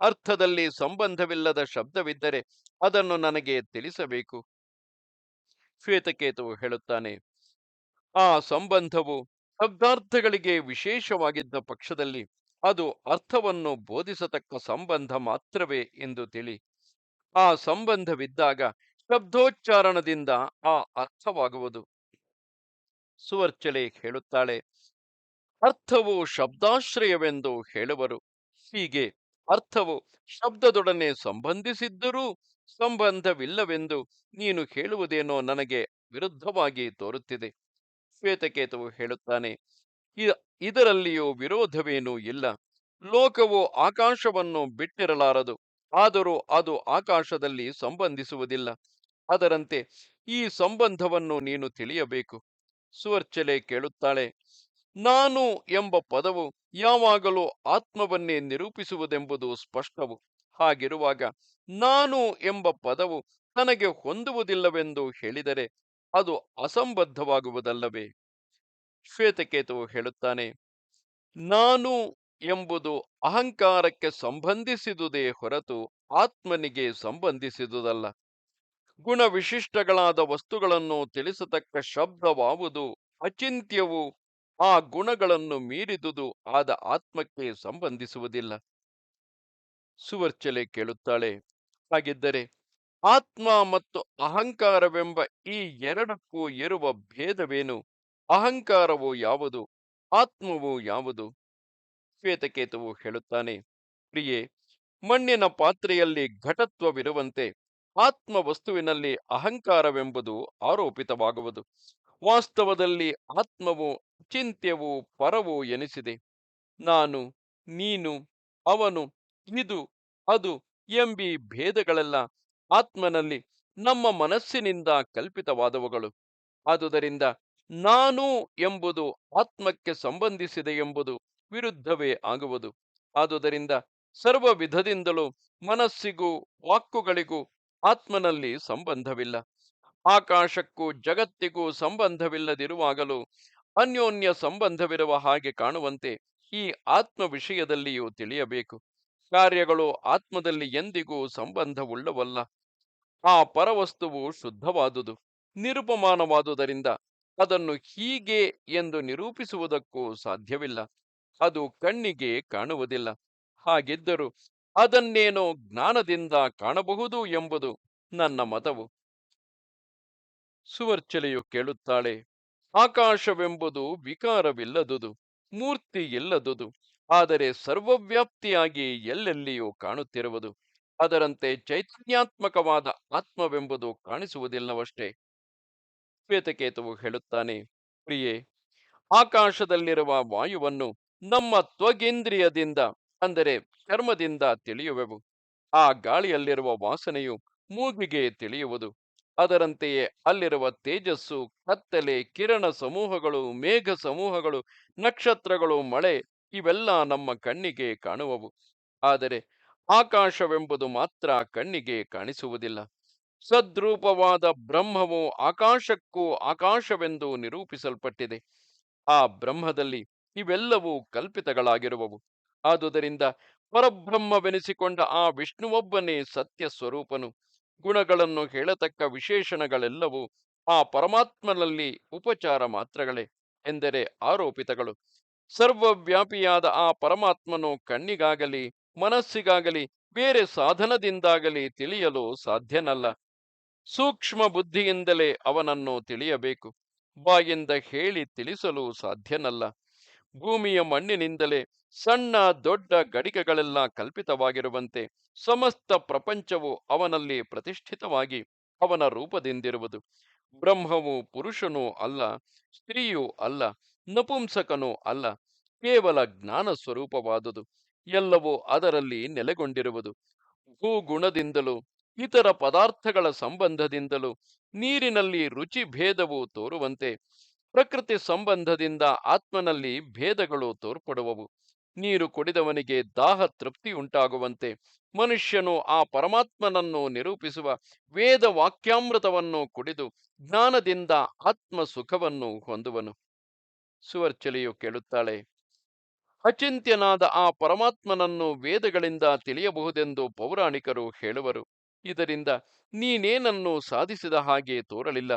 ಅರ್ಥದಲ್ಲಿ ಸಂಬಂಧವಿಲ್ಲದ ಶಬ್ದವಿದ್ದರೆ ಅದನ್ನು ನನಗೆ ತಿಳಿಸಬೇಕು. ಶ್ವೇತಕೇತುವು ಹೇಳುತ್ತಾನೆ, ಆ ಸಂಬಂಧವು ಶಬ್ದಾರ್ಥಗಳಿಗೆ ವಿಶೇಷವಾಗಿದ್ದ ಪಕ್ಷದಲ್ಲಿ ಅದು ಅರ್ಥವನ್ನು ಬೋಧಿಸತಕ್ಕ ಸಂಬಂಧ ಮಾತ್ರವೇ ಎಂದು ತಿಳಿ. ಆ ಸಂಬಂಧವಿದ್ದಾಗ ಶಬ್ದೋಚ್ಚಾರಣದಿಂದ ಆ ಅರ್ಥವಾಗುವುದು. ಸುವರ್ಚಲೆ ಹೇಳುತ್ತಾಳೆ, ಅರ್ಥವು ಶಬ್ದಾಶ್ರಯವೆಂದು ಹೇಳುವರು. ಹೀಗೆ ಅರ್ಥವು ಶಬ್ದದೊಡನೆ ಸಂಬಂಧಿಸಿದ್ದರೂ ಸಂಬಂಧವಿಲ್ಲವೆಂದು ನೀನು ಹೇಳುವುದೇನೋ ನನಗೆ ವಿರುದ್ಧವಾಗಿ ತೋರುತ್ತಿದೆ. ಶ್ವೇತಕೇತವು ಹೇಳುತ್ತಾನೆ, "ಇ- ಇದರಲ್ಲಿಯೂ ವಿರೋಧವೇನೂ ಇಲ್ಲ. ಲೋಕವು ಆಕಾಶವನ್ನು ಬಿಟ್ಟಿರಲಾರದು. ಆದರೂ ಅದು ಆಕಾಶದಲ್ಲಿ ಸಂಬಂಧಿಸುವುದಿಲ್ಲ. ಅದರಂತೆ ಈ ಸಂಬಂಧವನ್ನು ನೀನು ತಿಳಿಯಬೇಕು. ಸುವರ್ಚಲೆ ಕೇಳುತ್ತಾಳೆ ನಾನು ಎಂಬ ಪದವು ಯಾವಾಗಲೂ ಆತ್ಮವನ್ನೇ ನಿರೂಪಿಸುವುದೆಂಬುದು ಸ್ಪಷ್ಟವು. ಹಾಗಿರುವಾಗ ನಾನು ಎಂಬ ಪದವು ತನಗೆ ಹೊಂದುವುದಿಲ್ಲವೆಂದು ಹೇಳಿದರೆ ಅದು ಅಸಂಬದ್ಧವಾಗುವುದಲ್ಲವೇ? ಶ್ವೇತಕೇತುವು ಹೇಳುತ್ತಾನೆ, ನಾನು ಎಂಬುದು ಅಹಂಕಾರಕ್ಕೆ ಸಂಬಂಧಿಸಿದುದೇ ಹೊರತು ಆತ್ಮನಿಗೆ ಸಂಬಂಧಿಸಿದುದಲ್ಲ. ಗುಣವಿಶಿಷ್ಟಗಳಾದ ವಸ್ತುಗಳನ್ನು ತಿಳಿಸತಕ್ಕ ಶಬ್ದವಾವುದು ಅಚಿಂತ್ಯವು ಆ ಗುಣಗಳನ್ನು ಮೀರಿದುದು ಆದ ಆತ್ಮಕ್ಕೆ ಸಂಬಂಧಿಸುವುದಿಲ್ಲ. ಸುವರ್ಚಲೆ ಕೇಳುತ್ತಾಳೆ, ಹಾಗಿದ್ದರೆ ಆತ್ಮ ಮತ್ತು ಅಹಂಕಾರವೆಂಬ ಈ ಎರಡಕ್ಕೂ ಇರುವ ಭೇದವೇನು? ಅಹಂಕಾರವು ಯಾವುದು? ಆತ್ಮವು ಯಾವುದು? ಶ್ವೇತಕೇತುವು ಹೇಳುತ್ತಾನೆ, ಪ್ರಿಯೆ, ಮಣ್ಣಿನ ಪಾತ್ರೆಯಲ್ಲಿ ಘಟತ್ವವಿರುವಂತೆ ಆತ್ಮ ವಸ್ತುವಿನಲ್ಲಿ ಅಹಂಕಾರವೆಂಬುದು ಆರೋಪಿತವಾಗುವುದು. ವಾಸ್ತವದಲ್ಲಿ ಆತ್ಮವು ಚಿಂತ್ಯವು ಪರವು ಎನಿಸಿದೆ. ನಾನು, ನೀನು, ಅವನು, ಇದು, ಅದು ಎಂಬಿ ಭೇದಗಳೆಲ್ಲ ಆತ್ಮನಲ್ಲಿ ನಮ್ಮ ಮನಸ್ಸಿನಿಂದ ಕಲ್ಪಿತವಾದವುಗಳು. ಆದುದರಿಂದ ನಾನು ಎಂಬುದು ಆತ್ಮಕ್ಕೆ ಸಂಬಂಧಿಸಿದೆ ಎಂಬುದು ವಿರುದ್ಧವೇ ಆಗುವುದು. ಆದುದರಿಂದ ಸರ್ವ ವಿಧದಿಂದಲೂ ಮನಸ್ಸಿಗೂ ವಾಕ್ಕುಗಳಿಗೂ ಆತ್ಮನಲ್ಲಿ ಸಂಬಂಧವಿಲ್ಲ. ಆಕಾಶಕ್ಕೂ ಜಗತ್ತಿಗೂ ಸಂಬಂಧವಿಲ್ಲದಿರುವಾಗಲೂ ಅನ್ಯೋನ್ಯ ಸಂಬಂಧವಿರುವ ಹಾಗೆ ಕಾಣುವಂತೆ ಈ ಆತ್ಮ ವಿಷಯದಲ್ಲಿಯೂ ತಿಳಿಯಬೇಕು. ಕಾರ್ಯಗಳು ಆತ್ಮದಲ್ಲಿ ಎಂದಿಗೂ ಸಂಬಂಧವುಳ್ಳವಲ್ಲ. ಆ ಪರವಸ್ತುವು ಶುದ್ಧವಾದುದು, ನಿರುಪಮಾನವಾದುದರಿಂದ ಅದನ್ನು ಹೀಗೆ ಎಂದು ನಿರೂಪಿಸುವುದಕ್ಕೂ ಸಾಧ್ಯವಿಲ್ಲ. ಅದು ಕಣ್ಣಿಗೆ ಕಾಣುವುದಿಲ್ಲ. ಹಾಗಿದ್ದರೂ ಅದನ್ನೇನೋ ಜ್ಞಾನದಿಂದ ಕಾಣಬಹುದು ಎಂಬುದು ನನ್ನ ಮತವು. ಸುವರ್ಚಲೆಯು ಕೇಳುತ್ತಾಳೆ ಆಕಾಶವೆಂಬುದು ವಿಕಾರವಿಲ್ಲದುದು ಮೂರ್ತಿ ಇಲ್ಲದುದು ಆದರೆ ಸರ್ವವ್ಯಾಪ್ತಿಯಾಗಿ ಎಲ್ಲೆಲ್ಲಿಯೂ ಕಾಣುತ್ತಿರುವುದು. ಅದರಂತೆ ಚೈತನ್ಯಾತ್ಮಕವಾದ ಆತ್ಮವೆಂಬುದು ಕಾಣಿಸುವುದಿಲ್ಲವಷ್ಟೇ. ಶ್ವೇತಕೇತುವು ಹೇಳುತ್ತಾನೆ, ಪ್ರಿಯೆ, ಆಕಾಶದಲ್ಲಿರುವ ವಾಯುವನ್ನು ನಮ್ಮ ತ್ವಗೇಂದ್ರಿಯದಿಂದ, ಅಂದರೆ ಚರ್ಮದಿಂದ ತಿಳಿಯುವೆವು. ಆ ಗಾಳಿಯಲ್ಲಿರುವ ವಾಸನೆಯು ಮೂಗಿಗೆ ತಿಳಿಯುವುದು. ಅದರಂತೆಯೇ ಅಲ್ಲಿರುವ ತೇಜಸ್ಸು, ಕತ್ತಲೆ, ಕಿರಣ ಸಮೂಹಗಳು, ಮೇಘ ಸಮೂಹಗಳು, ನಕ್ಷತ್ರಗಳು, ಮಳೆ ಇವೆಲ್ಲ ನಮ್ಮ ಕಣ್ಣಿಗೆ ಕಾಣುವವು. ಆದರೆ ಆಕಾಶವೆಂಬುದು ಮಾತ್ರ ಕಣ್ಣಿಗೆ ಕಾಣಿಸುವುದಿಲ್ಲ. ಸದ್ರೂಪವಾದ ಬ್ರಹ್ಮವು ಆಕಾಶಕ್ಕೂ ಆಕಾಶವೆಂದು ನಿರೂಪಿಸಲ್ಪಟ್ಟಿದೆ. ಆ ಬ್ರಹ್ಮದಲ್ಲಿ ಇವೆಲ್ಲವೂ ಕಲ್ಪಿತಗಳಾಗಿರುವವು. ಆದುದರಿಂದ ಪರಬ್ರಹ್ಮವೆನಿಸಿಕೊಂಡ ಆ ವಿಷ್ಣುವೊಬ್ಬನೇ ಸತ್ಯ ಸ್ವರೂಪನು ಗುಣಗಳನ್ನು ಹೇಳತಕ್ಕ ವಿಶೇಷಣಗಳೆಲ್ಲವೂ ಆ ಪರಮಾತ್ಮನಲ್ಲಿ ಉಪಚಾರ ಮಾತ್ರಗಳೇ ಎಂದರೆ ಆರೋಪಿತಗಳು. ಸರ್ವವ್ಯಾಪಿಯಾದ ಆ ಪರಮಾತ್ಮನು ಕಣ್ಣಿಗಾಗಲಿ, ಮನಸ್ಸಿಗಾಗಲಿ, ಬೇರೆ ಸಾಧನದಿಂದಾಗಲಿ ತಿಳಿಯಲು ಸಾಧ್ಯನಲ್ಲ. ಸೂಕ್ಷ್ಮ ಬುದ್ಧಿಯಿಂದಲೇ ಅವನನ್ನು ತಿಳಿಯಬೇಕು. ಬಾಯಿಂದ ಹೇಳಿ ತಿಳಿಸಲು ಸಾಧ್ಯನಲ್ಲ. ಭೂಮಿಯ ಮಣ್ಣಿನಿಂದಲೇ ಸಣ್ಣ ದೊಡ್ಡ ಗಡಿಕೆಗಳೆಲ್ಲ ಕಲ್ಪಿತವಾಗಿರುವಂತೆ ಸಮಸ್ತ ಪ್ರಪಂಚವು ಅವನಲ್ಲಿ ಪ್ರತಿಷ್ಠಿತವಾಗಿ ಅವನ ರೂಪದಿಂದಿರುವುದು. ಬ್ರಹ್ಮವು ಪುರುಷನೂ ಅಲ್ಲ, ಸ್ತ್ರೀಯೂ ಅಲ್ಲ, ನಪುಂಸಕನೂ ಅಲ್ಲ, ಕೇವಲ ಜ್ಞಾನ ಸ್ವರೂಪವಾದುದು, ಎಲ್ಲವೂ ಅದರಲ್ಲಿ ನೆಲೆಗೊಂಡಿರುವುದು. ಭೂಗುಣದಿಂದಲೂ, ಇತರ ಪದಾರ್ಥಗಳ ಸಂಬಂಧದಿಂದಲೂ, ನೀರಿನಲ್ಲಿ ರುಚಿ ಭೇದವು ತೋರುವಂತೆ ಪ್ರಕೃತಿ ಸಂಬಂಧದಿಂದ ಆತ್ಮನಲ್ಲಿ ಭೇದಗಳು ತೋರ್ಪಡುವವು. ನೀರು ಕುಡಿದವನಿಗೆ ದಾಹ ತೃಪ್ತಿ ಉಂಟಾಗುವಂತೆ ಮನುಷ್ಯನು ಆ ಪರಮಾತ್ಮನನ್ನು ನಿರೂಪಿಸುವ ವೇದ ವಾಕ್ಯಾಮೃತವನ್ನು ಕುಡಿದು ಜ್ಞಾನದಿಂದ ಆತ್ಮ ಸುಖವನ್ನು ಹೊಂದುವನು. ಸುವರ್ಚಲಿಯು ಕೇಳುತ್ತಾಳೆ, ಅಚಿಂತ್ಯನಾದ ಆ ಪರಮಾತ್ಮನನ್ನು ವೇದಗಳಿಂದ ತಿಳಿಯಬಹುದೆಂದು ಪೌರಾಣಿಕರು ಹೇಳುವರು. ಇದರಿಂದ ನೀನೇನನ್ನು ಸಾಧಿಸಿದ ಹಾಗೆ ತೋರಲಿಲ್ಲ.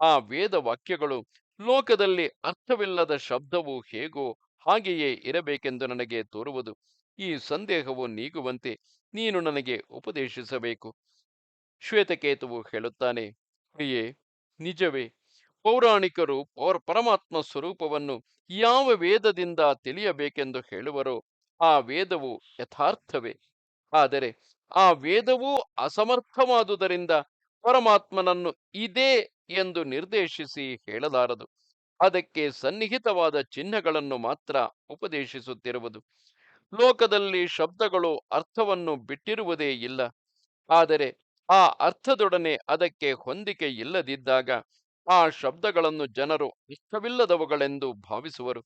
ಆ ವೇದ ವಾಕ್ಯಗಳು ಲೋಕದಲ್ಲಿ ಅರ್ಥವಿಲ್ಲದ ಶಬ್ದವು ಹೇಗೋ ಹಾಗೆಯೇ ಇರಬೇಕೆಂದು ನನಗೆ ತೋರುವುದು, ಈ ಸಂದೇಹವು ನೀಗುವಂತೆ ನೀನು ನನಗೆ ಉಪದೇಶಿಸಬೇಕು. ಶ್ವೇತಕೇತುವು ಹೇಳುತ್ತಾನೆ ಪ್ರಿಯೇ ನಿಜವೇ, ಪೌರಾಣಿಕರು ಪೌರ್, ಪರಮಾತ್ಮ ಸ್ವರೂಪವನ್ನು ಯಾವ ವೇದದಿಂದ ತಿಳಿಯಬೇಕೆಂದು ಹೇಳುವರೋ, ಆ ವೇದವು ಯಥಾರ್ಥವೇ. ಆದರೆ ಆ ವೇದವೂ ಅಸಮರ್ಥವಾದುದರಿಂದ ಪರಮಾತ್ಮನನ್ನು ಇದೇ ಎಂದು ನಿರ್ದೇಶಿಸಿ ಹೇಳಲಾರದು. ಅದಕ್ಕೆ ಸನ್ನಿಹಿತವಾದ ಚಿಹ್ನೆಗಳನ್ನು ಮಾತ್ರ ಉಪದೇಶಿಸುತ್ತಿರುವುದು. ಲೋಕದಲ್ಲಿ ಶಬ್ದಗಳು ಅರ್ಥವನ್ನು ಬಿಟ್ಟಿರುವುದೇ ಇಲ್ಲ. ಆದರೆ ಆ ಅರ್ಥದೊಡನೆ ಅದಕ್ಕೆ ಹೊಂದಿಕೆ ಇಲ್ಲದಿದ್ದಾಗ ಆ ಶಬ್ದಗಳನ್ನು ಜನರು ಇಷ್ಟವಿಲ್ಲದವುಗಳೆಂದು ಭಾವಿಸುವರು.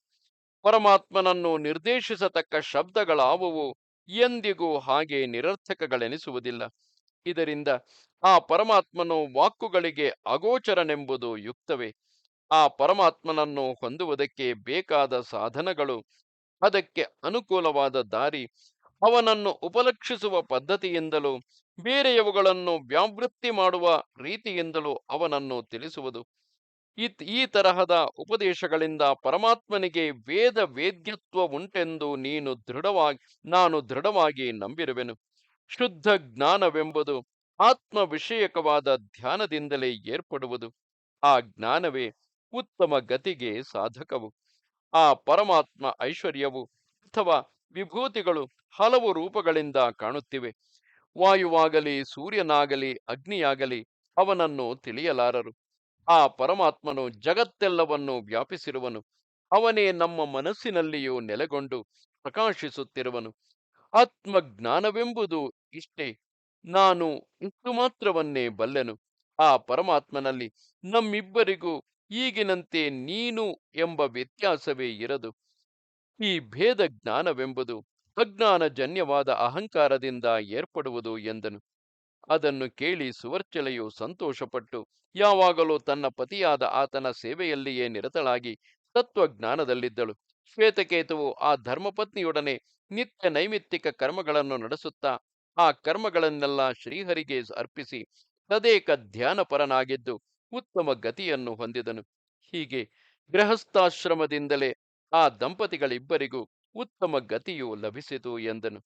ಪರಮಾತ್ಮನನ್ನು ನಿರ್ದೇಶಿಸತಕ್ಕ ಶಬ್ದಗಳಾವುವು ಎಂದಿಗೂ ಹಾಗೆ ನಿರರ್ಥಕಗಳೆನಿಸುವುದಿಲ್ಲ. ಇದರಿಂದ ಆ ಪರಮಾತ್ಮನು ವಾಕುಗಳಿಗೆ ಅಗೋಚರನೆಂಬುದು ಯುಕ್ತವೇ. ಆ ಪರಮಾತ್ಮನನ್ನು ಹೊಂದುವುದಕ್ಕೆ ಬೇಕಾದ ಸಾಧನಗಳು, ಅದಕ್ಕೆ ಅನುಕೂಲವಾದ ದಾರಿ, ಅವನನ್ನು ಉಪಲಕ್ಷಿಸುವ ಪದ್ಧತಿಯಿಂದಲೂ, ಬೇರೆಯವುಗಳನ್ನು ವ್ಯಾವೃತ್ತಿ ಮಾಡುವ ರೀತಿಯಿಂದಲೂ ಅವನನ್ನು ತಿಳಿಸುವುದು. ಈ ತರಹದ ಉಪದೇಶಗಳಿಂದ ಪರಮಾತ್ಮನಿಗೆ ವೇದ ವೇದ್ಯತ್ವ ಉಂಟೆಂದು ನೀನು ದೃಢವಾಗಿ, ನಾನು ದೃಢವಾಗಿ ನಂಬಿರುವೆನು. ಶುದ್ಧ ಜ್ಞಾನವೆಂಬುದು ಆತ್ಮ ವಿಷಯಕವಾದ ಧ್ಯಾನದಿಂದಲೇ ಏರ್ಪಡುವುದು. ಆ ಜ್ಞಾನವೇ ಉತ್ತಮ ಗತಿಗೆ ಸಾಧಕವು. ಆ ಪರಮಾತ್ಮ ಐಶ್ವರ್ಯವು ಅಥವಾ ವಿಭೂತಿಗಳು ಹಲವು ರೂಪಗಳಿಂದ ಕಾಣುತ್ತಿವೆ. ವಾಯುವಾಗಲಿ, ಸೂರ್ಯನಾಗಲಿ, ಅಗ್ನಿಯಾಗಲಿ ಅವನನ್ನು ತಿಳಿಯಲಾರರು. ಆ ಪರಮಾತ್ಮನು ಜಗತ್ತೆಲ್ಲವನ್ನು ವ್ಯಾಪಿಸಿರುವನು. ಅವನೇ ನಮ್ಮ ಮನಸ್ಸಿನಲ್ಲಿಯೂ ನೆಲೆಗೊಂಡು ಪ್ರಕಾಶಿಸುತ್ತಿರುವನು. ಆತ್ಮಜ್ಞಾನವೆಂಬುದು ಇಷ್ಟೇ. ನಾನು ಇಷ್ಟು ಮಾತ್ರವನ್ನೇ ಬಲ್ಲೆನು. ಆ ಪರಮಾತ್ಮನಲ್ಲಿ ನಮ್ಮಿಬ್ಬರಿಗೂ ಈಗಿನಂತೆ ನೀನು ಎಂಬ ವ್ಯತ್ಯಾಸವೇ ಇರದು. ಈ ಭೇದ ಜ್ಞಾನವೆಂಬುದು ಅಜ್ಞಾನಜನ್ಯವಾದ ಅಹಂಕಾರದಿಂದ ಏರ್ಪಡುವುದು ಎಂದನು. ಅದನ್ನು ಕೇಳಿ ಸುವರ್ಚಲೆಯು ಸಂತೋಷಪಟ್ಟು ಯಾವಾಗಲೂ ತನ್ನ ಪತಿಯಾದ ಆತನ ಸೇವೆಯಲ್ಲಿಯೇ ನಿರತಳಾಗಿ ತತ್ವಜ್ಞಾನದಲ್ಲಿದ್ದಳು. ಶ್ವೇತಕೇತುವು ಆ ಧರ್ಮಪತ್ನಿಯೊಡನೆ ನಿತ್ಯ ನೈಮಿತ್ತಿಕ ಕರ್ಮಗಳನ್ನು ನಡೆಸುತ್ತಾ ಆ ಕರ್ಮಗಳನ್ನೆಲ್ಲ ಶ್ರೀಹರಿಗೆ ಅರ್ಪಿಸಿ ತದೇಕ ಧ್ಯಾನಪರನಾಗಿದ್ದು ಉತ್ತಮ ಗತಿಯನ್ನು ಹೊಂದಿದನು. ಹೀಗೆ ಗೃಹಸ್ಥಾಶ್ರಮದಿಂದಲೇ ಆ ದಂಪತಿಗಳಿಬ್ಬರಿಗೂ ಉತ್ತಮ ಗತಿಯು ಲಭಿಸಿತು ಎಂದನು.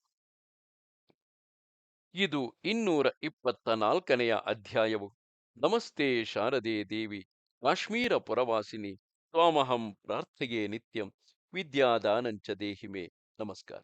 ಇದು ಇನ್ನೂರ ಇಪ್ಪತ್ತ ನಾಲ್ಕನೆಯ ಅಧ್ಯಾಯವು. ನಮಸ್ತೆ ಶಾರದೆ ದೇವಿ, ಕಾಶ್ಮೀರ ಪುರವಾಸಿನಿ, ತ್ವಾಮಹಂ ಪ್ರಾರ್ಥೆಯೇ ನಿತ್ಯಂ, ವಿದ್ಯಾದಾನಂಚ ದೇಹಿಮೆ. ನಮಸ್ಕಾರ.